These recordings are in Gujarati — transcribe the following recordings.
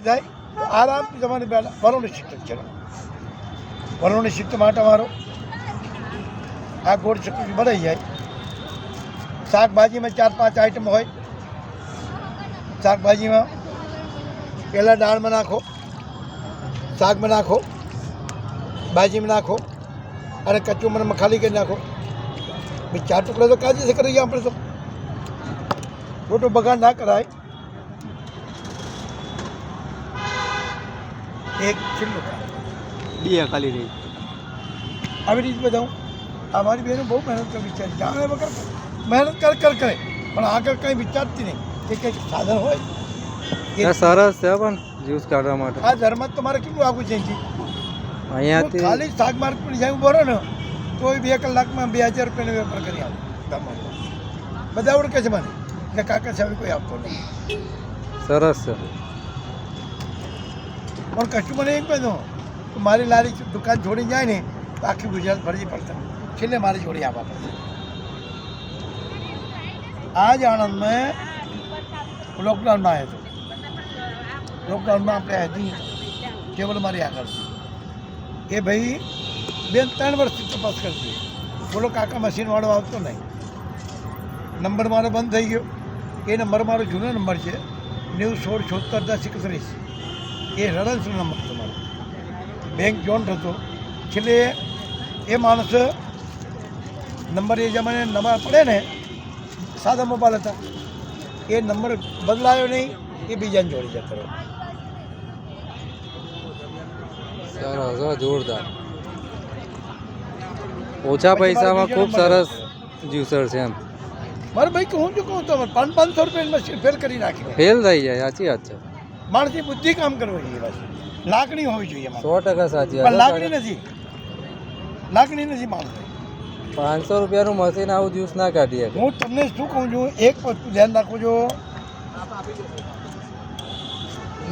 જાય આરામ આરામથી તમારે વરુણી શિક્ષક છે વરુણી શિક્ષક માટે અમારો આ ગોળ શક્તિ ભરાઈ જાય શાકભાજીમાં ચાર પાંચ આઈટમ હોય શાકભાજીમાં પહેલાં દાળમાં નાખો શાકમાં નાખો ભાજીમાં નાખો અને કચું મને ખાલી કરી નાખો ભાઈ ચાર ટુકડા તો કાજી છે કરી આપણે તો ખોટું બગાડ ના કરાય એક છેલ્લો. બે ખાલી રહી. આવી રીતે બધા આ મારી બહેનો બહુ મહેનત કરી વિચાર જાણે વગર મહેનત કર કર કરે. પણ આગળ કંઈ વિચારતી નહીં. કે કંઈક સાધન હોય. સરસ છે પણ જ્યુસ કાઢવા માટે. આ ધર્મ તમારે કેટલું આગું છે? અહીંયાથી ખાલી શાક માર્કેટ જાય ઊભો ને તો બે કલાકમાં બે હજાર રૂપિયાનો વેપાર કરી આવું. બધા ઓળખે છે મને. કે કાકા સાહેબ કોઈ આપતો નહીં. સરસ છે. પણ કસ્ટમરને એમ કહી દો કે મારી લારી દુકાન છોડી જાય ને તો આખી ગુજરાત ફરજી પડશે. છેલ્લે મારી છોડી આવવા પડશે. આ જ આણંદ મેં લોકડાઉનમાં આવ્યો હતો લોકડાઉનમાં આપણે હજી કેવલ મારી આગળ એ ભાઈ બે ત્રણ વર્ષથી તપાસ કરતી. બોલો કાકા મશીનવાળો આવતો નહીં. નંબર મારો બંધ થઈ ગયો. એ નંબર મારો જૂનો નંબર છે. નેવું સોળ છોતેર દસ એકત્રીસ. એ રડન્સનો નંબર હતો મારો બેંક જોન્ટ હતો. છેલ્લે એ માણસ નંબર એ જમાને નંબર પડે ને સાદા મોબાઈલ હતા. એ નંબર બદલાયો નહીં એ બીજાને જોડી જતો રહ્યો. સરસ જોરદાર. ઓછા પૈસામાં ખૂબ સરસ જ્યુસર છે એમ. મારે ભાઈ હું શું કહું તમારે પાંચ પાંચસો રૂપિયા મશીન ફેલ કરી નાખ્યો ફેલ થઈ જાય સાચી વાત છે. માણસની બુદ્ધિ કામ કરવી જોઈએ બસ. લાગણી હોવી જોઈએ એમાં સો ટકા સાચી પણ લાગણી નથી. લાગણી નથી માણસ પાંચસો રૂપિયાનું મશીન આવું જ્યુસ ના કાઢીએ. હું તમને શું કહું છું એક વસ્તુ ધ્યાન રાખો છો.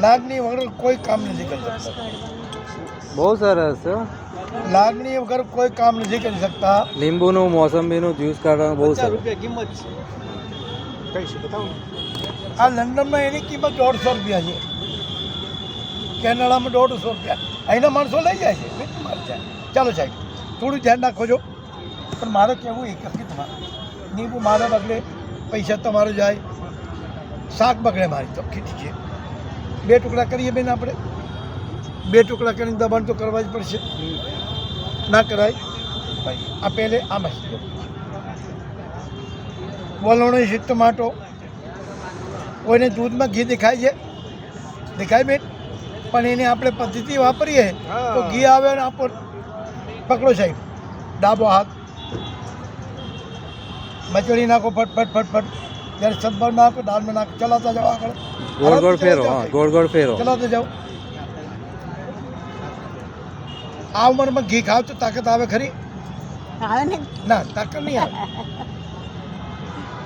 લાગણી વગર કોઈ કામ નથી કરી શકતા. બહુ સરસ લાગણી વગર કોઈ કામ નથી કરી શકતા. લીંબુનું મોસંબીનું જ્યુસ કાઢવાનું બહુ સરસ. કિંમત છે. કઈ છે બતાવો આ લંડનમાં એની કિંમત દોઢસો રૂપિયા છે. કેનેડામાં દોઢસો રૂપિયા. અહીંના માણસો લઈ જાય છે. બીજું મારે જાય. ચાલો સાહેબ, થોડું ધ્યાન રાખો છો પણ મારે કહેવું એક જ તમારે નીંબુ મારા બગડે, પૈસા તમારો જાય. શાક બગડે મારી તો ખેતી છે. બે ટુકડા કરીએ બેન આપણે. બે ટુકડા કરીને દબાણ તો કરવા જ પડશે. ના કરાય. ભાઈ, આ પહેલે આ મસ્તી વલણો છે, ટમાટો. કોઈને દૂધમાં ઘી દેખાય છે? દેખાય બેન? પણ એની આપણે પદ્ધતિ વાપરીએ તો ઘી આવે ને આપો પકડો સાહેબ. ડાબો હાથ. મચડી નાખો ફટ ફટ ફટ ફટ. જ્યારે સદભાવ નાખો દાળમાં નાખો. ચલાતા જાઓ આગળ. ગોળ ગોળ ફેરો હા ગોળ ગોળ ફેરો. ચલાતા જાઓ. આ ઉંમરમાં ઘી ખાવ તો તાકાત આવે ખરી? આવે ને. ના તાકાત નહીં આવે.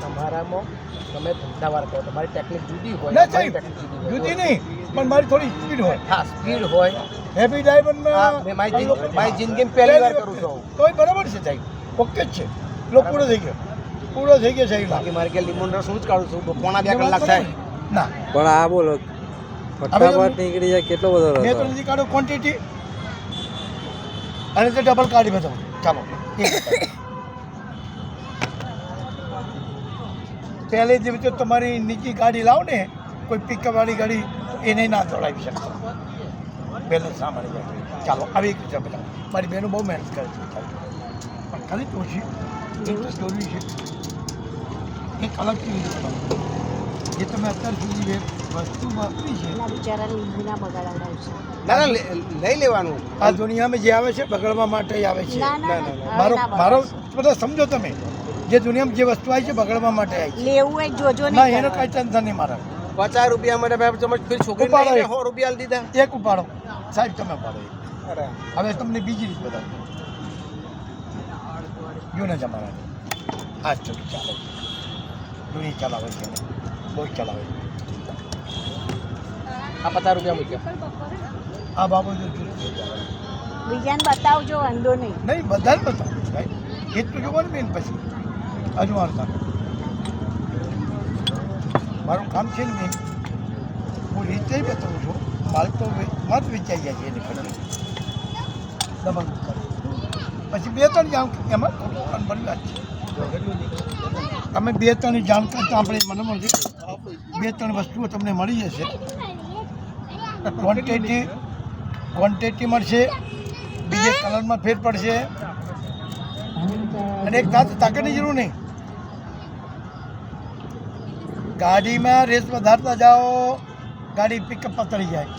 તમારામાં તમે ધંધાવાર કરો તમારી ટેકનિક જુદી હોય ના અમારી સાહેબ ટેકનિક જુદી હોય. જુદી નહીં. પણ મારી થોડી સ્પીડ હોય. હા સ્પીડ હોય. હેવી ડાયમંડમાં મેં મારી જિંદગી મારી જિંદગીમાં પહેલી વાર કરું છું. તોય બરાબર છે સાહેબ. ઓકે જ છે. લો પૂરો થઈ ગયો. પૂરો થઈ ગયો સાહેબ. બાકી મારે કે લીંબુનો રસ હું જ કાઢું છું. પોણા બે કલાક થાય. ના. પણ આ બોલો ફટાફટ નીકળી જાય કેટલો બધો રસ મેં તો નથી કાઢો ક્વોન્ટિટી અને તે ડબલ કાઢી બતાવું ચાલો. પહેલે જે તો તમારી નીચી ગાડી લાવો ને કોઈ પિકઅપ વાળી ગાડી એને ના દોડાવી શકતો. બેલેન્સ ના મળી જાય ચાલો આવી એક રીતે બધા. મારી બહેનો બહુ મહેનત કરે છે પણ ખાલી ઓછી એટલું જરૂરી છે એક અલગ ચીજ જે તમે અત્યાર સુધી જે વસ્તુ વાપરી છે એના લીંબુના ના લઈ લેવાનું. આ દુનિયામાં જે આવે છે બગડવા માટે આવે છે. ના ના ના મારો મારો. બધા સમજો તમે. જે દુનિયામાં જે વસ્તુ આવી છે બગડવા માટે આવી છે. લેવું એ જોજો ના એનો કાંઈ કઈ ટેન્શન નહીં મારા. પચાસ રૂપિયા માટે ભાઈ તમે ફરી છોકરી ઉપાડો સો રૂપિયા દીધા. એક ઉપાડો. સાહેબ તમે ઉપાડો અરે. હવે તમને બીજી રીત બતાવું. જૂના જમાનાની આ સુધી ચાલે જૂની ચલાવે છે બહુ ચલાવે છે. આ પચાસ રૂપિયા મૂક્યા. આ બાબત જો. બીજાને બતાવજો વાંધો નહીં. નહીં બધા બતાવજો બતાવું ભાઈ એ તો જોવો ને બેન પછી. હજુ મારું કામ છે ને બેન હું રીતે બતાવું છું. વે- મત વિચારી જાય છે એની ખબર ડબલ પછી બે ત્રણ જાણ એમાં ખોટું બની વાત છે. તમે બે ત્રણ જાણકાર તો આપણે મને મળશે બે ત્રણ વસ્તુઓ તમને મળી જશે. ક્વોન્ટિટી ક્વોન્ટિટી મળશે. બીજે કલરમાં ફેર પડશે. અને એક તાત તાકાતની જરૂર નહીં. ગાડીમાં રેસ વધારતા જાઓ ગાડી પિકઅપ પતળી જાય.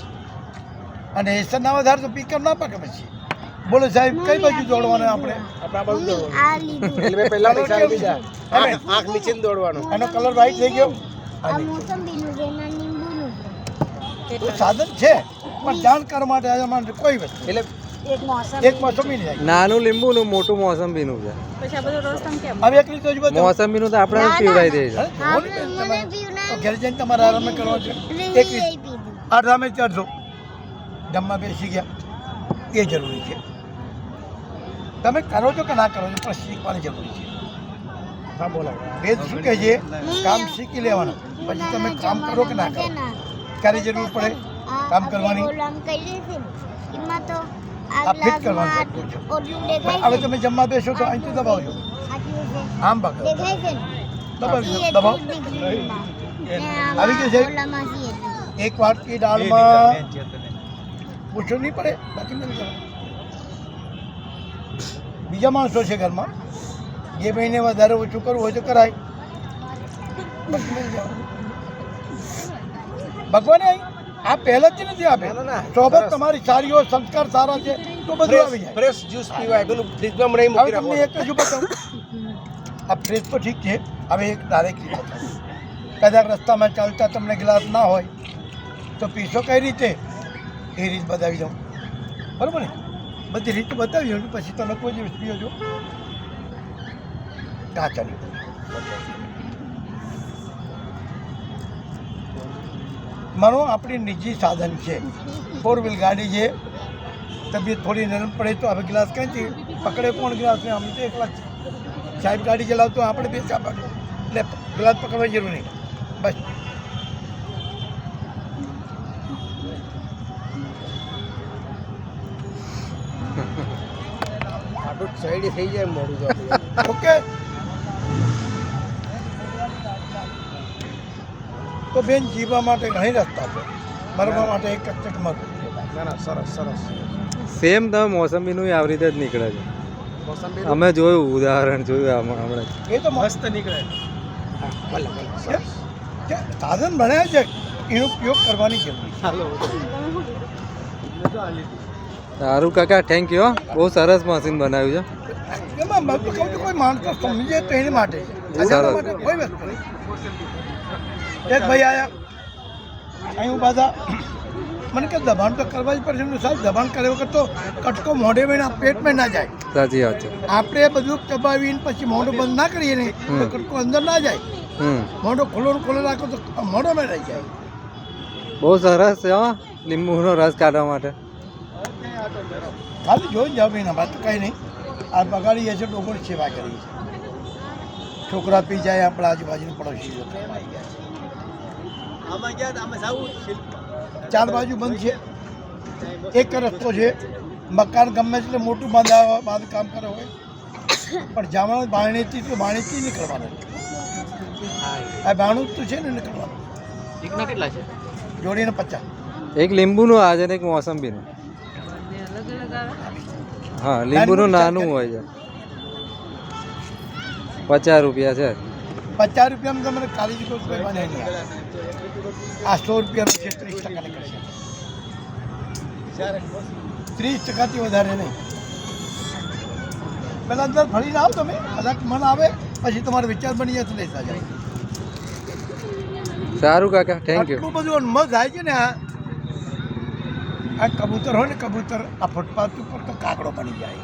અને એસર ના વધારે તો પિકઅપ ના પકે પછી. બોલો સાહેબ કઈ બાજુ દોડવાનું આપણે? આપણા બાજુ દોડવાનું. આ પહેલા પૈસા કેવું બીજા આંખ આંખ નીચે દોડવાનું. એનો કલર વ્હાઈટ થઈ ગયો? આ મોસંબીનું છે લીંબુનું સાધન છે પણ જાણકાર માટે આ માટે કોઈ વસ્તુ એટલે એક મોસંબી નહીં જાય. નાનું લીંબુનું મોટું મોસંબીનું છે. પછી આ બધો રસ તમે કેમ? હવે એકલી તો. જ તો આપણે પીવડાવી દે છે ઘેર જઈને તમારે આરામ કરવો છે. એકલી આરામે ચડશો જમવા બેસી ગયા. એ જરૂરી છે. તમે કરો છો કે ના કરો છો પણ શીખવાની જરૂરી છે. હા બોલો. વેદ શું કહે છે? કામ શીખી લેવાનું. પછી તમે કામ કરો કે ના કરો? ક્યારે જરૂર પડે? કામ કરવાની? આ ફિટ કરવાનું હવે તમે જમવા બેસો તો અહીંથી દબાવજો. આમ પકડો? દબાવજો દબાવ. આવી ગયું છે? એક વાટકી દાળમાં પૂછવું નહીં પડે બાકી નથી. બીજા માણસો છે ઘરમાં. જે મહિને વધારે ઓછું કરવું હોય તો કરાય. ભગવાન અહીં આ પહેલેથી નથી આપે. સોબત. તમારી સારીઓ સંસ્કાર સારા છે તો બધું આવી જાય. ફ્રેશ જ્યુસ પીવાય. પેલું ફ્રીજમાં મને હવે મૂકી તમને એક જ બતાવું આ ફ્રીજ તો ઠીક છે હવે એક ડાયરેક્ટ કદાચ રસ્તામાં ચાલતા તમને ગ્લાસ ના હોય તો પીશો કઈ રીતે? એ રીત બતાવી દઉં. બરાબર ને? બધી રીત બતાવી દઉં પછી તમે કોઈ દિવસ પીઓ છો. કાચાની મારો આપણી નિજી સાધન છે. ફોર વ્હીલ ગાડી છે. તબિયત થોડી નરમ પડે તો હવે ગ્લાસ ક્યાંથી? પકડે કોણ ગ્લાસ ને? અમે તો એકલા સાહેબ ગાડી ચલાવતો આપણે બે ચા પાડે એટલે ગ્લાસ પકડવાની જરૂર નહીં. બસ. સાઈડ થઈ જાય મોડું ઓકે તો બેન જીવવા માટે ઘણી રસ્તા છે. મરવા માટે એક જ ના ના સરસ સરસ. સેમ તમે મોસંબીનું આવી રીતે જ નીકળે છે. અમે જોયું ઉદાહરણ જોયું હમણાં. એ તો મસ્ત નીકળે. કે સાધન ભણ્યા છે એનો ઉપયોગ કરવાની જરૂર છે. સારું કાકા થેન્ક યુ બહુ સરસ મશીન બનાવ્યું છું. કોઈ માણસો સમજે તો એની માટે. છે સરસ. કોઈ વસ્તુ એક ભાઈ આયા. અહીં ઊભા હતા. મને કે દબાણ તો કરવા જ પડશે. સાહેબ દબાણ કરે વખત તો કટકો મોઢે મેં પેટમાં ના જાય. સાચી વાત છે. આપણે બધું દબાવીને પછી મોઢું બંધ ના કરીએ ને તો કટકો અંદર ના જાય. મોઢો ખુલ્લો ખુલ્લો રાખો તો મોઢો મેં રહી જાય. બહુ સરસ છે હા. લીંબુનો રસ કાઢવા માટે. ખાલી જોઈને જાવ ભાઈ બાત કંઈ નહીં. આ બગાડીએ છે ડોગર સેવા કરીએ છીએ. છોકરા પી જાય આપણા આજુબાજુના પડોશી ચાર બાજુ બંધ છે. એક રસ્તો છે. મકાન ગમે એટલે મોટું બાંધા બાંધકામ કરે હોય. પણ જામણ બાણીથી તો બાણીથી નીકળવાનું આ બાણું તો છે ને નીકળવાનું. એકના કેટલા છે? જોડીને પચાસ. એક લીંબુનું આ છે ને એક મોસંબીનું. હા લીંબુનું નાનું હોય છે. પચાસ રૂપિયા છે. પચાસ રૂપિયામાં તમને કાલી બને નહીં આ સો રૂપિયાનું છે ત્રીસ ટકા નીકળશે ત્રીસ ટકાથી વધારે નહીં. પહેલાં અંદર ફરીને આવો તમે. કદાચ મન આવે પછી તમારો વિચાર બની તો લેતા જાય સારું કાકા થેન્ક યુ આટલું બધું મજ થાય છે ને આ. આ કબૂતર હોય ને કબૂતર આ ફૂટપાથ ઉપર તો કાગડો બની જાય.